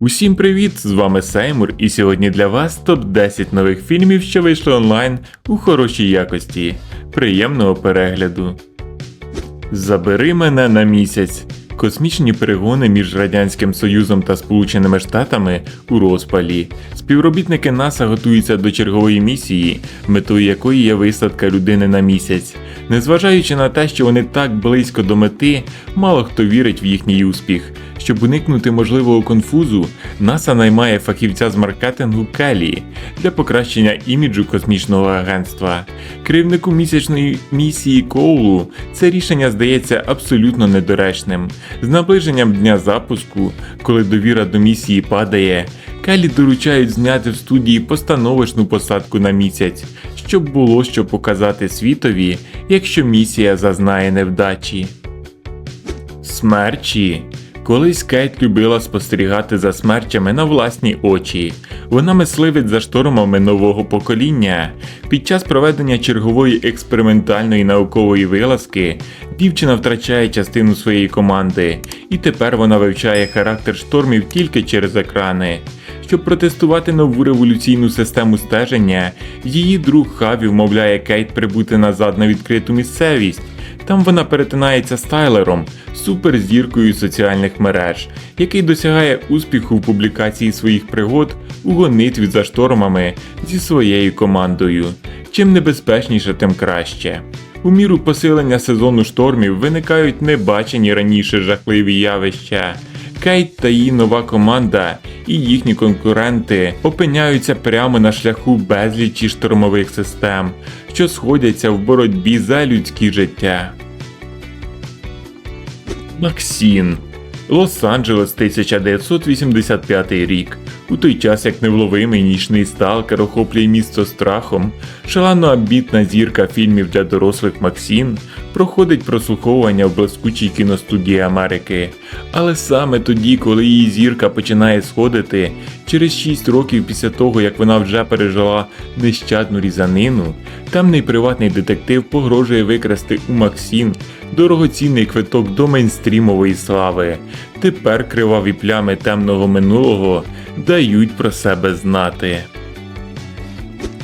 Усім привіт! З вами Сеймур, і сьогодні для вас топ-10 нових фільмів, що вийшли онлайн у хорошій якості. Приємного перегляду. Забери мене на місяць. Космічні перегони між Радянським Союзом та Сполученими Штатами у розпалі. Співробітники НАСА готуються до чергової місії, метою якої є висадка людини на місяць. Незважаючи на те, що вони так близько до мети, мало хто вірить в їхній успіх. Щоб уникнути можливого конфузу, НАСА наймає фахівця з маркетингу Келі для покращення іміджу космічного агентства. Керівнику місячної місії Коулу це рішення здається абсолютно недоречним. З наближенням дня запуску, коли довіра до місії падає, Келі доручають зняти в студії постановочну посадку на місяць, щоб було що показати світові, якщо місія зазнає невдачі. Смерчі. Колись Кейт любила спостерігати за смерчами на власні очі. Вона мисливець за штормами нового покоління. Під час проведення чергової експериментальної наукової вилазки дівчина втрачає частину своєї команди, і тепер вона вивчає характер штормів тільки через екрани. Щоб протестувати нову революційну систему стеження, її друг Хаві вмовляє Кейт прибути назад на відкриту місцевість. Там вона перетинається з Тайлером, суперзіркою соціальних мереж, який досягає успіху в публікації своїх пригод у гонитві за штормами зі своєю командою. Чим небезпечніше, тим краще. У міру посилення сезону штормів виникають небачені раніше жахливі явища. Кейт та її нова команда і їхні конкуренти опиняються прямо на шляху безлічі штормових систем, що сходяться в боротьбі за людське життя. Максін. Лос-Анджелес 1985 рік. У той час, як невловимий нічний сталкер охоплює місто страхом, шалено амбітна зірка фільмів для дорослих Максін проходить прослуховування в блискучій кіностудії Америки. Але саме тоді, коли її зірка починає сходити, через 6 років після того, як вона вже пережила нещадну різанину, темний приватний детектив погрожує викрасти у Максін дорогоцінний квиток до мейнстрімової слави. Тепер криваві плями темного минулого дають про себе знати.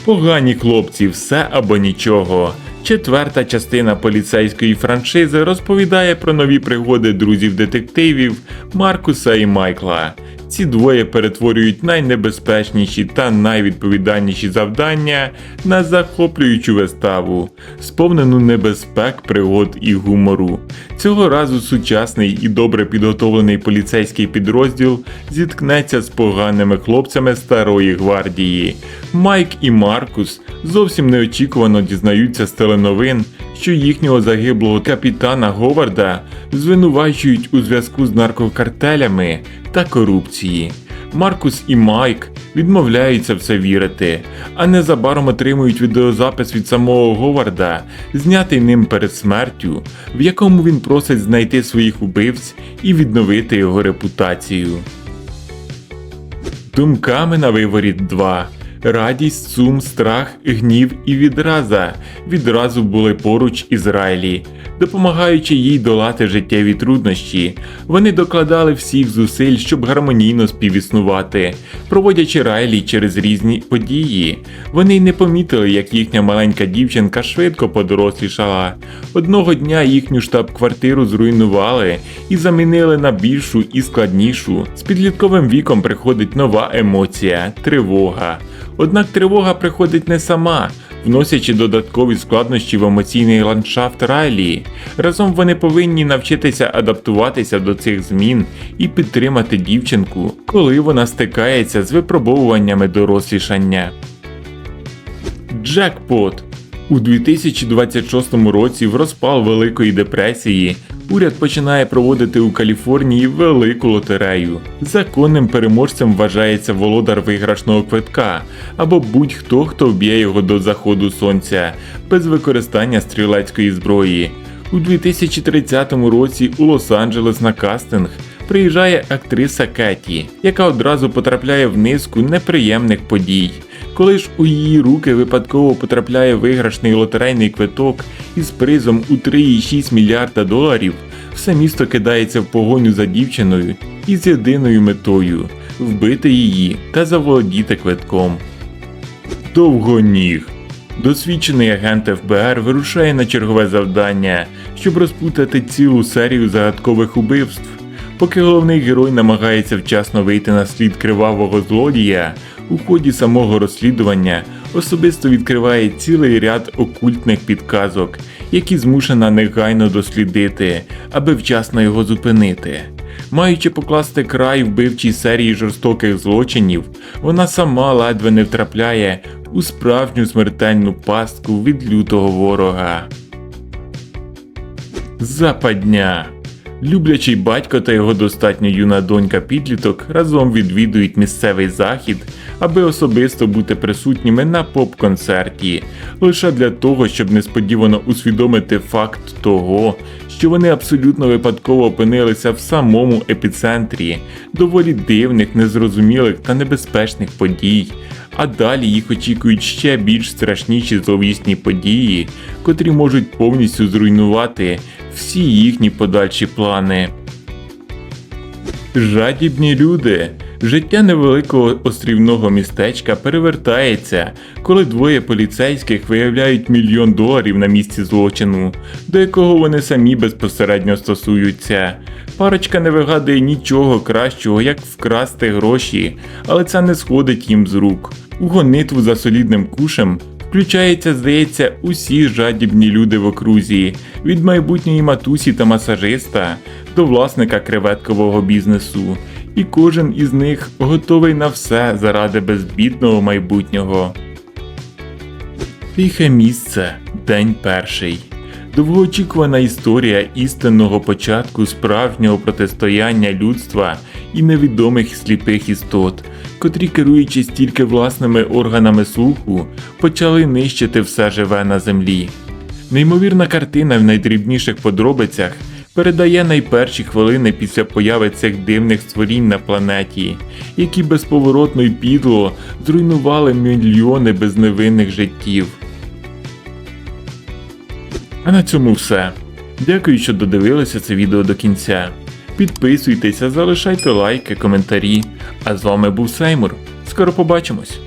Погані хлопці, все або нічого. Четверта частина поліцейської франшизи розповідає про нові пригоди друзів-детективів Маркуса і Майкла. Ці двоє перетворюють найнебезпечніші та найвідповідальніші завдання на захоплюючу виставу, сповнену небезпек, пригод і гумору. Цього разу сучасний і добре підготовлений поліцейський підрозділ зіткнеться з поганими хлопцями старої гвардії. Майк і Маркус зовсім неочікувано дізнаються з теленовин, що їхнього загиблого капітана Говарда звинувачують у зв'язку з наркокартелями та корупції. Маркус і Майк відмовляються в це вірити, а незабаром отримують відеозапис від самого Говарда, знятий ним перед смертю, в якому він просить знайти своїх убивць і відновити його репутацію. Думками на виворіт 2. Радість, сум, страх, гнів і відраза відразу були поруч Ізраїлі, допомагаючи їй долати життєві труднощі. Вони докладали всіх зусиль, щоб гармонійно співіснувати, проводячи Райлі через різні події. Вони й не помітили, як їхня маленька дівчинка швидко подорослішала. Одного дня їхню штаб-квартиру зруйнували і замінили на більшу і складнішу. З підлітковим віком приходить нова емоція тривога. Однак тривога приходить не сама, вносячи додаткові складнощі в емоційний ландшафт Райлі. Разом вони повинні навчитися адаптуватися до цих змін і підтримати дівчинку, коли вона стикається з випробовуваннями дорослішання. Джекпот у 2026 році в розпал Великої депресії уряд починає проводити у Каліфорнії велику лотерею. Законним переможцем вважається володар виграшного квитка або будь-хто, хто вб'є його до заходу сонця без використання стрілецької зброї. У 2030 році у Лос-Анджелес на кастинг приїжджає актриса Кеті, яка одразу потрапляє в низку неприємних подій. Коли ж у її руки випадково потрапляє виграшний лотерейний квиток із призом у 3,6 мільярда доларів, все місто кидається в погоню за дівчиною із єдиною метою вбити її та заволодіти квитком. Довгоніг. Досвідчений агент ФБР вирушає на чергове завдання, щоб розпутати цілу серію загадкових убивств. Поки головний герой намагається вчасно вийти на слід кривавого злодія, у ході самого розслідування особисто відкриває цілий ряд окультних підказок, які змушена негайно дослідити, аби вчасно його зупинити. Маючи покласти край вбивчій серії жорстоких злочинів, вона сама ледве не втрапляє у справжню смертельну пастку від лютого ворога. Западня. Люблячий батько та його достатньо юна донька підліток разом відвідують місцевий захід, аби особисто бути присутніми на поп-концерті, лише для того, щоб несподівано усвідомити факт того, що вони абсолютно випадково опинилися в самому епіцентрі доволі дивних, незрозумілих та небезпечних подій. А далі їх очікують ще більш страшніші зловісні події, котрі можуть повністю зруйнувати всі їхні подальші плани. Жадібні люди. Життя невеликого острівного містечка перевертається, коли двоє поліцейських виявляють мільйон доларів на місці злочину, до якого вони самі безпосередньо стосуються. Парочка не вигадує нічого кращого, як вкрасти гроші, але це не сходить їм з рук. У гонитву за солідним кушем включається, здається, усі жадібні люди в окрузі, від майбутньої матусі та масажиста до власника креветкового бізнесу. І кожен із них готовий на все заради безбідного майбутнього. Тихе місце, день перший. Довгоочікувана історія істинного початку справжнього протистояння людства і невідомих сліпих істот, котрі, керуючись тільки власними органами слуху, почали нищити все живе на землі. Неймовірна картина в найдрібніших подробицях передає найперші хвилини після появи цих дивних створінь на планеті, які безповоротно й підло зруйнували мільйони безневинних життів. А на цьому все. Дякую, що додивилися це відео до кінця. Підписуйтеся, залишайте лайки, коментарі. А з вами був Сеймур. Скоро побачимось!